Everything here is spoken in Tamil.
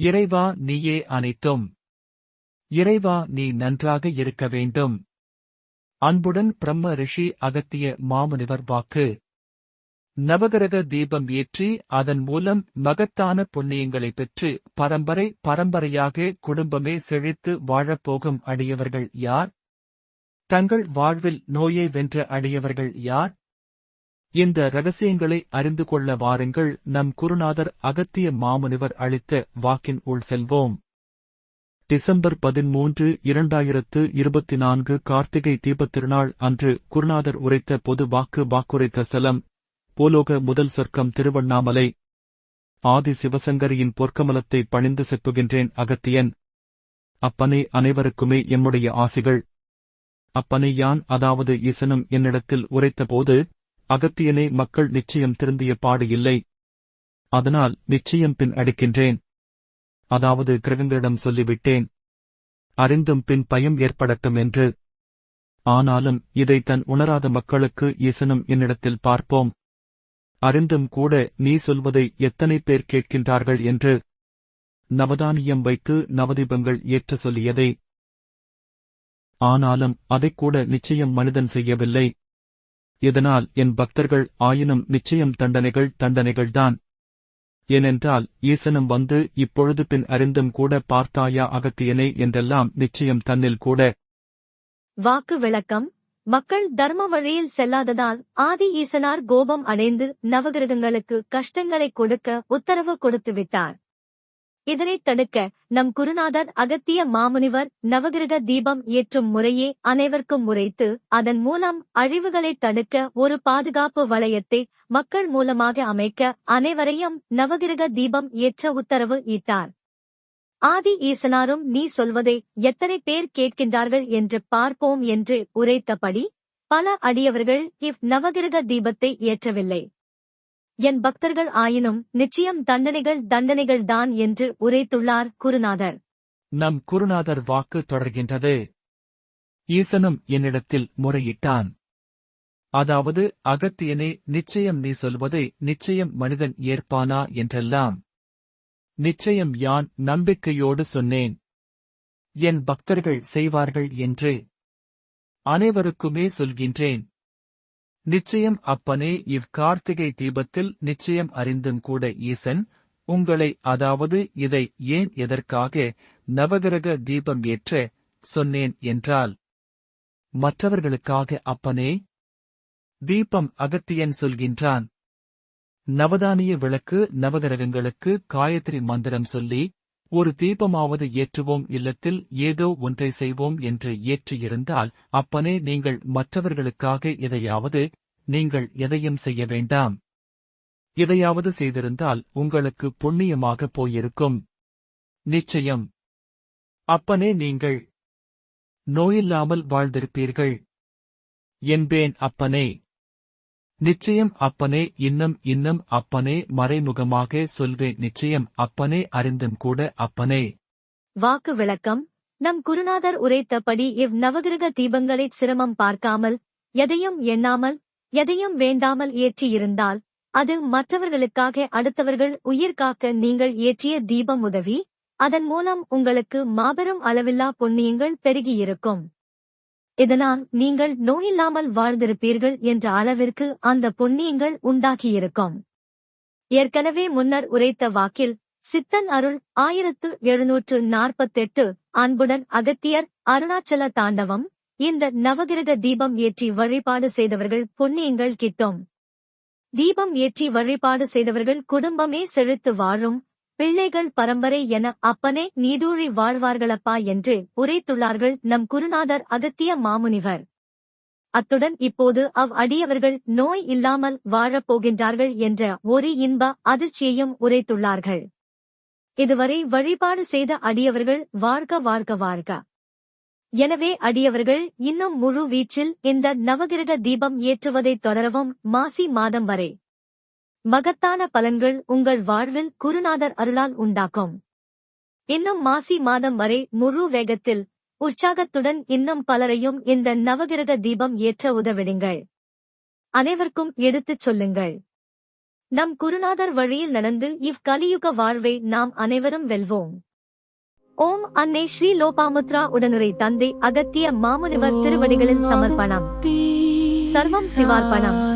இறைவா நீயே அனைத்தும். இறைவா நீ நன்றாக இருக்க வேண்டும். அன்புடன் பிரம்ம ரிஷி அகத்திய மாமுனிவர் வாக்கு. நவகிரக தீபம் ஏற்றி அதன் மூலம் மகத்தான புண்ணியங்களை பெற்று பரம்பரை பரம்பரையாக குடும்பமே செழித்து வாழப்போகும் அடியவர்கள் யார்? தங்கள் வாழ்வில் நோயை வென்ற அடியவர்கள் யார்? இந்த ரகசியங்களை அறிந்து கொள்ள வாருங்கள். நம் குருநாதர் அகத்திய மாமுனிவர் அளித்த வாக்கின் உள் செல்வோம். டிசம்பர் பதிமூன்று இரண்டாயிரத்து இருபத்தி நான்கு கார்த்திகை தீபத் திருநாள் அன்று குருநாதர் உரைத்த பொது வாக்கு வாக்குரைத்த ஸ்தலம் போலோக முதல் சொர்க்கம் திருவண்ணாமலை. ஆதி சிவசங்கரியின் பொற்கமலத்தை பணிந்து செப்புகின்றேன் அகத்தியன். அப்பனே அனைவருக்குமே என்னுடைய ஆசிகள். அப்பனை யான் அதாவது ஈசனும் என்னிடத்தில் உரைத்தபோது அகத்தியனை மக்கள் நிச்சயம் திருந்திய பாடு இல்லை. அதனால் நிச்சயம் பின் அடிக்கின்றேன். அதாவது கிரகங்களிடம் சொல்லிவிட்டேன். அறிந்தும் பின் பயம் ஏற்படட்டும் என்று. ஆனாலும் இதை தன் உணராத மக்களுக்கு ஈசனும் என்னிடத்தில் பார்ப்போம். அறிந்தும் கூட நீ சொல்வதை எத்தனை பேர் கேட்கின்றார்கள் என்று. நவதானியம் வைத்து நவதீபங்கள் ஏற்ற சொல்லியதை. ஆனாலும் அதைக்கூட நிச்சயம் மனிதன் செய்யவில்லை. இதனால் என் பக்தர்கள் ஆயினும் நிச்சயம் தண்டனைகள் தண்டனைகள்தான்? ஏனென்றால் ஈசனும் வந்து இப்பொழுது பின் அறிந்தும் கூட பார்த்தாயா அகத்தியனே என்றெல்லாம் நிச்சயம் தன்னில் கூட. வாக்கு விளக்கம் மக்கள் தர்ம வழியில் செல்லாததால் ஆதி ஈசனார் கோபம் அடைந்து நவகிரகங்களுக்கு கஷ்டங்களை கொடுக்க உத்தரவு கொடுத்து இதனை இதனைத் தடுக்க நம் குருநாதர் அகத்திய மாமுனிவர் நவகிரக தீபம் ஏற்றும் முறையே அனைவருக்கும் உரைத்து அதன் மூலம் அழிவுகளை தடுக்க ஒரு பாதுகாப்பு வளையத்தை மக்கள் மூலமாக அமைக்க அனைவரையும் நவகிரக தீபம் ஏற்ற உத்தரவு ஈட்டார் ஆதி ஈசனாரும் நீ சொல்வதை எத்தனை பேர் கேட்கின்றார்கள் என்று பார்ப்போம் என்று உரைத்தபடி பல அடியவர்கள் இவ் நவகிரக தீபத்தை ஏற்றவில்லை. என் பக்தர்கள் ஆயினும் நிச்சயம் தண்டனைகள் தண்டனைகள் தான் என்று உரைத்துள்ளார் குருநாதர். நம் குருநாதர் வாக்கு தொடர்கின்றது. ஈசனும் என்னிடத்தில் முறையிட்டான். அதாவது அகத்தியனே நிச்சயம் நீ சொல்வதை நிச்சயம் மனிதன் ஏற்பானா என்றெல்லாம். நிச்சயம் யான் நம்பிக்கையோடு சொன்னேன். என் பக்தர்கள் செய்வார்கள் என்று அனைவருக்குமே சொல்கின்றேன். நிச்சயம் அப்பனே இவ் கார்த்திகை தீபத்தில் நிச்சயம் அறிந்தும் கூட ஈசன் உங்களை அதாவது இதை ஏன் எதற்காக நவகிரக தீபம் ஏற்ற சொன்னேன் என்றால் மற்றவர்களுக்காக அப்பனே தீபம் அகத்தியன் சொல்கின்றான். நவதானிய விளக்கு நவகிரகங்களுக்கு காயத்ரி மந்திரம் சொல்லி ஒரு தீபமாவது ஏற்றுவோம் இல்லத்தில் ஏதோ ஒன்றை செய்வோம் என்று ஏற்றியிருந்தால் அப்பனே நீங்கள் மற்றவர்களுக்காக எதையாவது நீங்கள் எதையும் செய்ய வேண்டாம். எதையாவது செய்திருந்தால் உங்களுக்கு புண்ணியமாக போயிருக்கும். நிச்சயம். அப்பனே நீங்கள் நோயில்லாமல் வாழ்ந்திருப்பீர்கள். என்பேன் அப்பனே. நிச்சயம் அப்பனே இன்னும் இன்னும் அப்பனே மறைமுகமாக சொல்வேன் நிச்சயம் அப்பனே அறிந்தும் கூட அப்பனே. வாக்கு விளக்கம் நம் குருநாதர் உரைத்தபடி இவ் நவகிரக தீபங்களை சிரமம் பார்க்காமல் எதையும் எண்ணாமல் எதையும் வேண்டாமல் ஏற்றியிருந்தால் அது மற்றவர்களுக்காக அடுத்தவர்கள் உயிர் காக்க நீங்கள் ஏற்றிய தீபம் உதவி அதன் மூலம் உங்களுக்கு மாபெரும் அளவில்லா புண்ணியங்கள் பெருகியிருக்கும் இதனால் நீங்கள் நோயில்லாமல் வாழ்ந்திருப்பீர்கள் என்ற அளவிற்கு அந்த பொன்னியங்கள் உண்டாகியிருக்கும். ஏற்கனவே முன்னர் உரைத்த வாக்கில் சித்தன் அருள் ஆயிரத்து எழுநூற்று நாற்பத்தெட்டு அன்புடன் அகத்தியர் அருணாச்சல தாண்டவம் இந்த நவகிரக தீபம் ஏற்றி வழிபாடு செய்தவர்கள் புண்ணியங்கள் கிட்டும். தீபம் ஏற்றி வழிபாடு செய்தவர்கள் குடும்பமே செழித்து வாழும் பிள்ளைகள் பரம்பரை என அப்பனே நீடூழி வாழ்வார்களப்பா என்று உரைத்துள்ளார்கள் நம் குருநாதர் அகத்திய மாமுனிவர். அத்துடன் இப்போது அவ் அடியவர்கள் நோய் இல்லாமல் வாழப் போகின்றார்கள் என்ற ஒரு இன்ப அதிர்ச்சியையும் உரைத்துள்ளார்கள். இதுவரை வழிபாடு செய்த அடியவர்கள் வாழ்க வாழ்க வாழ்க. எனவே அடியவர்கள் இன்னும் முழு வீச்சில் இந்த நவகிரக தீபம் ஏற்றுவதைத் தொடரவும் மாசி மாதம் வரை. மகத்தான பலன்கள் உங்கள் வாழ்வில் குருநாதர் அருளால் உண்டாக்கும் இன்னும் மாசி மாதம் வரை முழு வேகத்தில் உற்சாகத்துடன் இன்னும் பலரையும் இந்த நவகிரக தீபம் ஏற்ற உதவிடுங்கள். அனைவருக்கும் எடுத்துச் சொல்லுங்கள். நம் குருநாதர் வழியில் நடந்து இவ் கலியுக வாழ்வை நாம் அனைவரும் வெல்வோம். ஓம் அன்னை ஸ்ரீ லோபாமுத்ரா உடனுரை தந்தை அகத்திய மாமுனிவர் திருவடிகளில் சமர்ப்பணம். சர்வம் சிவார்ப்பணம்.